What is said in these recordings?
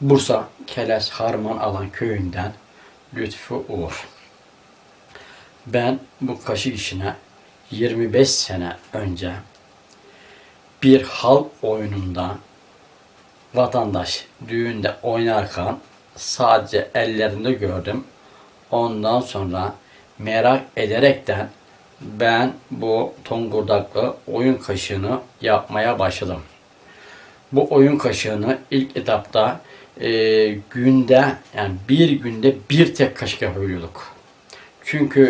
Bursa Keles Harman Alan köyünden Lütfü Uğur. Ben bu kaşık işine 25 sene önce bir halk oyununda vatandaş düğünde oynarken sadece ellerinde gördüm. Ondan sonra merak ederekten ben bu tongurdaklı oyun kaşığını yapmaya başladım. Bu oyun kaşığını ilk etapta e, günde yani bir günde bir tek kaşık yapabiliyorduk. Çünkü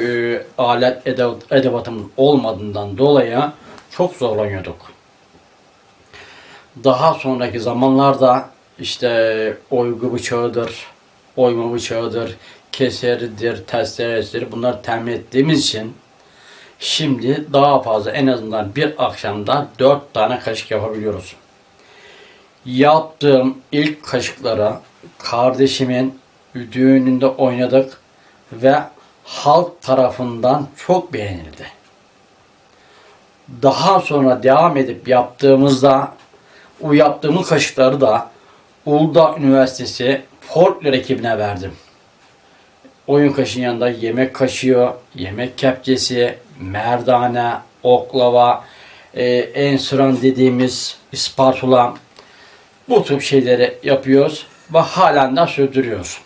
e, alet edevat, edevatımız olmadığından dolayı çok zorlanıyorduk. Daha sonraki zamanlarda işte oygu bıçağıdır, oyma bıçağıdır, keseridir, testeresidir bunları temin ettiğimiz için şimdi daha fazla en azından bir akşamda dört tane kaşık yapabiliyoruz. Yaptığım ilk kaşıklara kardeşimin düğününde oynadık ve halk tarafından çok beğenildi. Daha sonra devam edip yaptığımızda o yaptığımız kaşıkları da Uludağ Üniversitesi folklor ekibine verdim. Oyun kaşığın yanında yemek kaşığı, yemek kepçesi, merdane, oklava, e, enstrüman dediğimiz spatula bu tip şeyleri yapıyoruz ve halen de sürdürüyoruz.